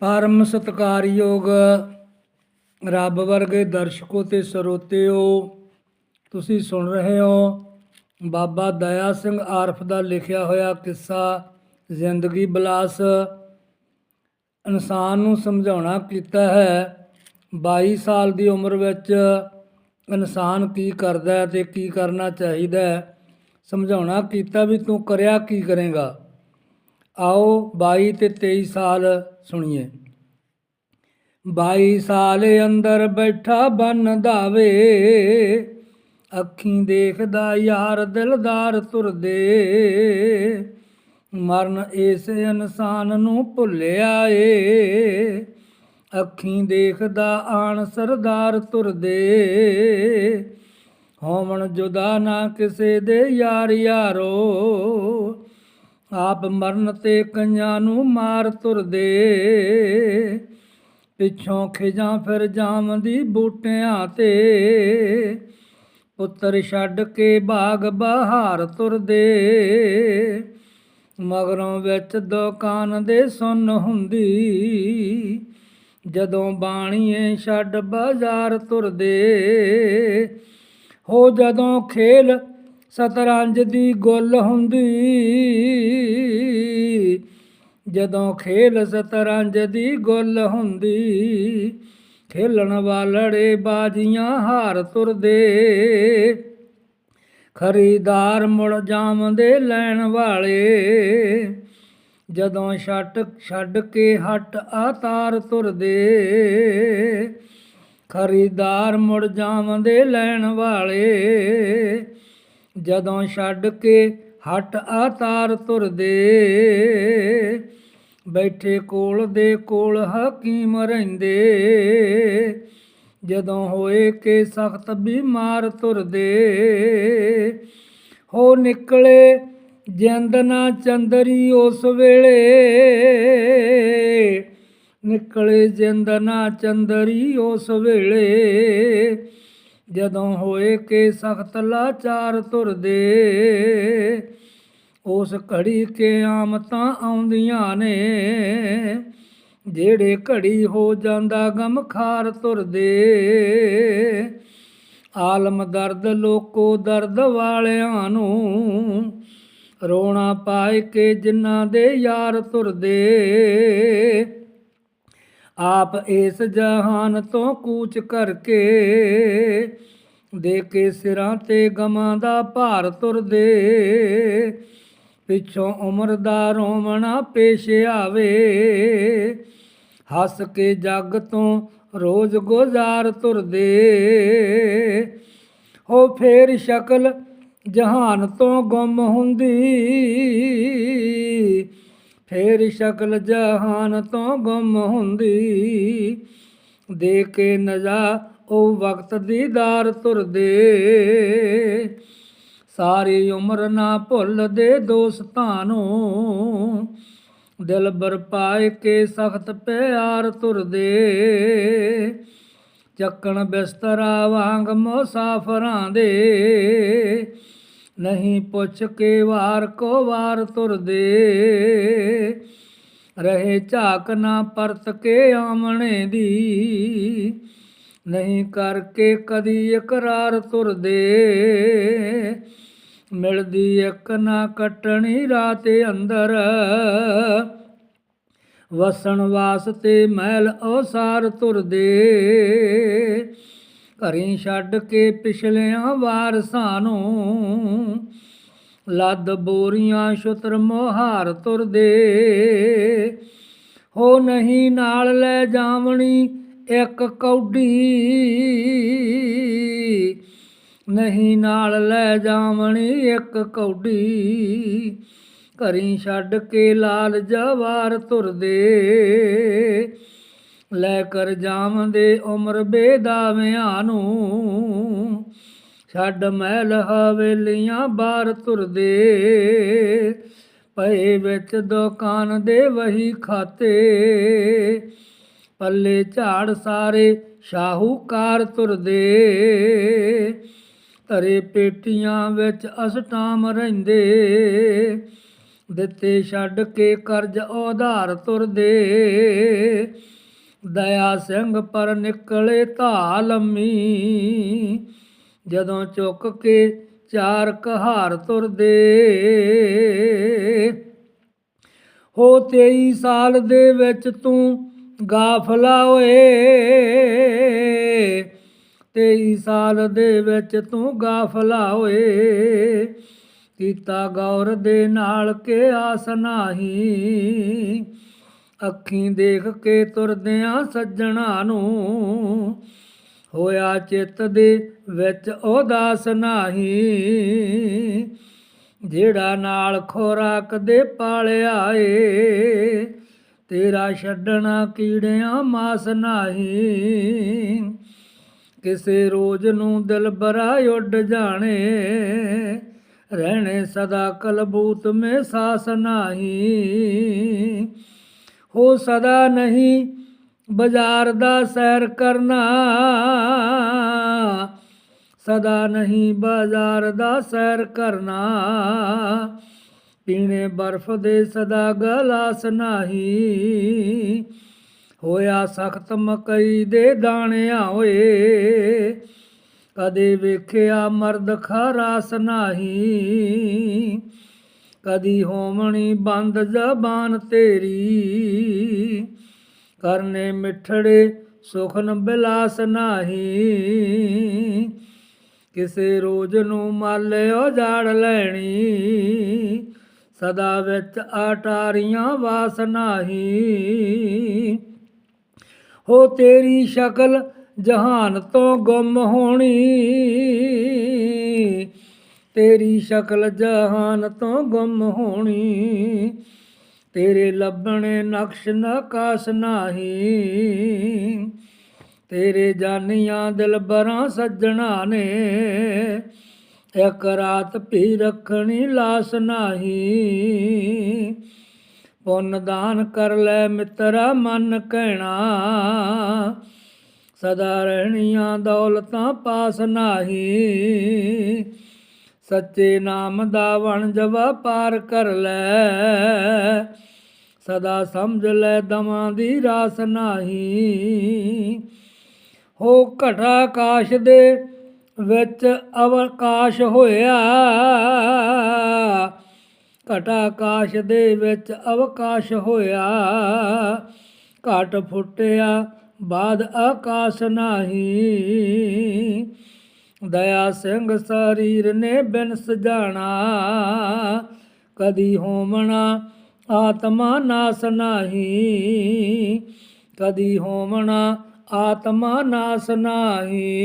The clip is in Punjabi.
ਪਰਮ ਸਤਿਕਾਰਯੋਗ ਰੱਬ ਵਰਗੇ ਦਰਸ਼ਕੋ ਤੇ ਸਰੋਤਿਓ, ਤੁਸੀਂ ਸੁਣ ਰਹੇ ਹੋ ਬਾਬਾ ਦਇਆ ਸਿੰਘ ਆਰਫ ਦਾ ਲਿਖਿਆ ਹੋਇਆ ਕਿੱਸਾ, ਜ਼ਿੰਦਗੀ ਬਲਾਸ। ਇਨਸਾਨ ਨੂੰ ਸਮਝਾਉਣਾ ਕੀਤਾ ਹੈ 22 ਸਾਲ ਦੀ ਉਮਰ ਵਿੱਚ ਇਨਸਾਨ ਕੀ ਕਰਦਾ ਹੈ ਤੇ ਕੀ ਕਰਨਾ ਚਾਹੀਦਾ ਹੈ। ਸਮਝਾਉਣਾ ਕੀਤਾ ਵੀ ਤੂੰ ਕਰਿਆ ਕੀ ਕਰੇਗਾ? ਆਓ 22 ਤੇ 23 ਸਾਲ ਸੁਣੀਏ। 22 ਸਾਲ ਅੰਦਰ ਬੈਠਾ ਬੰਨ ਦਾਵੇ, ਅੱਖੀਂ ਦੇਖਦਾ ਯਾਰ ਦਿਲਦਾਰ ਤੁਰਦੇ। ਮਰਨ ਇਸ ਇਨਸਾਨ ਨੂੰ ਭੁੱਲਿਆ ਏ, ਅੱਖੀਂ ਦੇਖਦਾ ਆਣ ਸਰਦਾਰ ਤੁਰਦੇ। ਹੋਵਣ ਜੁਦਾ ਨਾ ਕਿਸੇ ਦੇ ਯਾਰ ਯਾਰੋ ਆਪ ਮਰਨ ਤੇ ਕੰਨਾਂ ਨੂੰ ਮਾਰ ਤੁਰਦੇ। ਪਿੱਛੋਂ ਖਿਜਾਂ ਫਿਰ ਜਾਮ ਦੀ ਬੂਟਿਆਂ ਤੇ। ਪੁੱਤਰ ਛੱਡ ਕੇ ਬਾਗ ਬਹਾਰ ਤੁਰਦੇ। ਮਗਰੋਂ ਵਿੱਚ ਦੁਕਾਨ ਦੇ ਸੁੰਨ ਹੁੰਦੀ। ਜਦੋਂ ਬਾਣੀਏ ਛੱਡ ਬਾਜ਼ਾਰ ਤੁਰਦੇ। ਹੋ ਜਦੋਂ ਖੇਲ ਸਤਰੰਜ ਦੀ ਗੁੱਲ ਹੁੰਦੀ। ਜਦੋਂ ਖੇਲ ਸਤਰੰਜ ਦੀ ਗੁੱਲ ਹੁੰਦੀ, ਖੇਲਣ ਵਾਲੜੇ ਬਾਜੀਆਂ ਹਾਰ ਤੁਰਦੇ। ਖਰੀਦਾਰ ਮੁੜ ਜਾਮਦੇ ਲੈਣ ਵਾਲੇ। ਜਦੋਂ ਛੱਟ ਛੱਡ ਕੇ ਹਟ ਆਤਾਰ ਤੁਰਦੇ। ਖਰੀਦਾਰ ਮੁੜ ਜਾਮਦੇ ਲੈਣ ਵਾਲੇ। ਜਦੋਂ ਛੱਡ ਕੇ ਹਟ ਆਤਾਰ ਤੁਰਦੇ, ਬੈਠੇ ਕੋਲ ਦੇ ਕੋਲ ਹਕੀਮ ਰਹਿੰਦੇ। ਜਦੋਂ ਹੋਏ ਕਿ ਸਖਤ ਬਿਮਾਰ ਤੁਰਦੇ, ਹੋ ਨਿਕਲੇ ਜਿੰਦ ਨਾ ਚੰਦਰੀ ਉਸ ਵੇਲੇ। ਨਿਕਲੇ ਜਿੰਦ ਨਾ ਚੰਦਰੀ ਉਸ ਵੇਲੇ। ਜਦੋਂ ਹੋਏ ਕਿ ਸਖਤ ਲਾਚਾਰ ਤੁਰਦੇ, ਉਸ ਘੜੀ ਕੇ ਆਮਤਾਂ ਆਉਂਦੀਆਂ ਨੇ। ਜਿਹੜੇ ਘੜੀ ਹੋ ਜਾਂਦਾ ਗਮਖਾਰ ਤੁਰਦੇ, ਆਲਮ ਦਰਦ ਲੋਕੋ ਦਰਦ ਵਾਲਿਆਂ ਨੂੰ ਰੋਣਾ ਪਾਏ ਕੇ ਜਿਨ੍ਹਾਂ ਦੇ ਯਾਰ ਤੁਰਦੇ। ਆਪ ਇਸ ਜਹਾਨ ਤੋਂ ਕੂਚ ਕਰਕੇ ਦੇ ਕੇ ਸਿਰਾਂ ਤੇ ਗਮਾਂ ਦਾ ਭਾਰ ਤੁਰਦੇ। ਪਿੱਛੋਂ ਉਮਰ ਦਾ ਰੋਵਣਾ ਪੇਸ਼ ਆਵੇ। ਹੱਸ ਕੇ ਜੱਗ ਤੋਂ ਰੋਜ਼ ਗੁਜ਼ਾਰ ਤੁਰਦੇ। ਹੋ ਫੇਰ ਸ਼ਕਲ ਜਹਾਨ ਤੋਂ ਗੁੰਮ ਹੁੰਦੀ। ਫੇਰ ਸ਼ਕਲ ਜਹਾਨ ਤੋਂ ਗੁੰਮ ਹੁੰਦੀ। ਦੇ ਕੇ ਨਜ਼ਾ ਉਹ ਵਕਤ ਦੀਦਾਰ ਤੁਰਦੇ। ਸਾਰੀ ਉਮਰ ਨਾ ਭੁੱਲਦੇ ਦੋਸਤਾਂ ਨੂੰ। ਦਿਲ ਬਰਪਾਏ ਕੇ ਸਖਤ ਪਿਆਰ ਤੁਰਦੇ। ਚੱਕਣ ਬਿਸਤਰਾ ਵਾਂਗ ਮੁਸਾਫਰਾਂ ਦੇ। ਨਹੀਂ ਪੁੱਛ ਕੇ ਵਾਰ ਕੋ ਵਾਰ ਤੁਰਦੇ। ਰਹੇ ਝਾਕ ਨਾ ਪਰਤ ਕੇ ਆਮਣੇ ਦੀ। ਨਹੀਂ ਕਰਕੇ ਕਦੀ ਇਕਰਾਰ ਤੁਰਦੇ। ਮਿਲਦੀ ਇੱਕ ਨਾ ਕੱਟਣੀ ਰਾਤ ਅੰਦਰ। ਵਸਣ ਵਾਸਤੇ ਮਹਿਲ ਔਸਾਰ ਤੁਰਦੇ। ਘਰੀ ਛੱਡ ਕੇ ਪਿਛਲਿਆਂ ਵਾਰਸਾਂ ਨੂੰ ਲੱਦ ਬੋਰੀਆਂ ਛੁਤਰ ਮੋਹਾਰ ਤੁਰਦੇ। ਹੋ ਨਹੀਂ ਨਾਲ ਲੈ ਜਾਵਣੀ ਇੱਕ ਕੌਡੀ। ਨਹੀਂ ਨਾਲ ਲੈ ਜਾਵਣੀ ਇੱਕ ਕੌਡੀ। ਘਰੀ ਛੱਡ ਕੇ ਲਾਲ ਜਵਾਰ ਤੁਰਦੇ। ਲੈ ਕਰ ਜਾਵਦੇ ਉਮਰ ਬੇਦਾਵਿਆਂ ਨੂੰ। ਛੱਡ ਮਹਿਲ ਹਵੇਲੀਆਂ ਬਾਹਰ ਤੁਰਦੇ ਪਏ ਵਿੱਚ ਦੁਕਾਨ ਦੇ ਵਹੀ ਖਾਤੇ। ਪੱਲੇ ਝਾੜ ਸਾਰੇ ਸ਼ਾਹੂਕਾਰ ਤੁਰਦੇ, ਧਰੇ ਪੇਟੀਆਂ ਵਿੱਚ ਅਸਟਾਮ ਰਹਿੰਦੇ। ਦਿੱਤੇ ਛੱਡ ਕੇ ਕਰਜ਼ ਉਧਾਰ ਤੁਰਦੇ ਦਇਆ ਸਿੰਘ ਪਰ ਨਿਕਲੇ ਧਾਲਮੀ ਜਦੋਂ ਚੁੱਕ ਕੇ ਚਾਰ ਕਹਾਰ ਤੁਰਦੇ, ਹੋ 23 ਸਾਲ ਦੇ ਵਿੱਚ ਤੂੰ ਗਾਫਲਾ ਓਏ। 23 ਸਾਲ ਦੇ ਵਿੱਚ ਤੂੰ ਗਾਫਲਾ ਓਏ। ਕੀਤਾ ਗੌਰ ਦੇ ਨਾਲ ਕੇ ਆਸ ਨਾਹੀ ਅੱਖੀਂ ਦੇਖ ਕੇ ਤੁਰਦਿਆਂ ਸੱਜਣਾ ਨੂੰ ਹੋਇਆ ਚਿੱਤ ਦੇ ਵਿੱਚ ਉਦਾਸ ਨਹੀਂ। ਜਿਹੜਾ ਨਾਲ ਖੋਰਾਕ ਦੇ ਪਾਲਿਆ ਏ ਤੇਰਾ ਛੱਡਣਾ ਕੀੜਿਆਂ ਮਾਸ ਨਹੀਂ। ਕਿਸੇ ਰੋਜ਼ ਨੂੰ ਦਿਲ ਬਰਾ ਉੱਡ ਜਾਣੇ, ਰਹਿਣੇ ਸਦਾ ਕਲਬੂਤ ਮੇ ਸਾਸ ਨਾਹੀ। ਹੋ ਸਦਾ ਨਹੀਂ ਬਾਜ਼ਾਰ ਦਾ ਸੈਰ ਕਰਨਾ। ਸਦਾ ਨਹੀਂ ਬਾਜ਼ਾਰ ਦਾ ਸੈਰ ਕਰਨਾ। ਪੀਣੇ ਬਰਫ਼ ਦੇ ਸਦਾ ਗਲਾਸ ਨਹੀਂ। ਹੋਇਆ ਸਖਤ ਮਕਈ ਦੇ ਦਾਣਿਆਂ ਓਏ ਕਦੇ ਵੇਖਿਆ ਮਰਦ ਖਰਾਸ ਨਹੀਂ। ਕਦੀ ਹੋਮਣੀ ਬੰਦ ਜ਼ਬਾਨ ਤੇਰੀ। ਕਰਨੇ ਮਿੱਠੜੇ ਸੁਖਨ ਬਿਲਾਸ ਨਹੀਂ। ਕਿਸੇ ਰੋਜ਼ ਨੂੰ ਮਾਲੇ ਉਜਾੜ ਲੈਣੀ। ਸਦਾ ਵਿੱਚ ਆਟਾਰੀਆਂ ਵਾਸ ਨਹੀਂ। ਹੋ ਤੇਰੀ ਸ਼ਕਲ ਜਹਾਨ ਤੋਂ ਗੁੰਮ ਹੋਣੀ। ਤੇਰੀ ਸ਼ਕਲ ਜਹਾਨ ਤੋਂ ਗੁੰਮ ਹੋਣੀ। ਤੇਰੇ ਲੱਭਣੇ ਨਕਸ਼ ਨਕਾਸ ਨਹੀਂ। ਤੇਰੇ ਜਾਨੀਆਂ ਦਿਲਬਰਾਂ ਸੱਜਣਾ ਨੇ। ਇੱਕ ਰਾਤ ਵੀ ਰੱਖਣੀ ਲਾਸ ਨਹੀਂ। ਪੁੰਨ ਦਾਨ ਕਰ ਲੈ ਮਿੱਤਰਾ ਮਨ ਕਹਿਣਾ। ਸਦਾ ਰਹਿਣੀਆਂ ਦੌਲਤਾਂ ਪਾਸ ਨਹੀਂ। ਸੱਚੇ ਨਾਮ ਦਾ ਵਣ ਜਵਾ ਪਾਰ ਕਰ ਲੈ। ਸਦਾ ਸਮਝ ਲੈ ਦਮਾਂ ਦੀ ਰਾਸ ਨਹੀਂ। ਹੋ ਘਟਾ ਆਕਾਸ਼ ਦੇ ਵਿੱਚ ਅਵਕਾਸ਼ ਹੋਇਆ। ਘਟਾ ਆਕਾਸ਼ ਦੇ ਵਿੱਚ ਅਵਕਾਸ਼ ਹੋਇਆ। ਘਟ ਫੁੱਟਿਆ, ਬਾਦ ਆਕਾਸ਼ ਨਹੀਂ। ਦਇਆ ਸਿੰਘ ਸਰੀਰ ਨੇ ਬਿਨ ਸਜਾਣਾ, ਕਦੀ ਹੋਮਣਾ, ਆਤਮਾ ਨਾਸ ਨਹੀਂ। ਕਦੀ ਹੋਮਣਾ, ਆਤਮਾ ਨਾਸ ਨਹੀਂ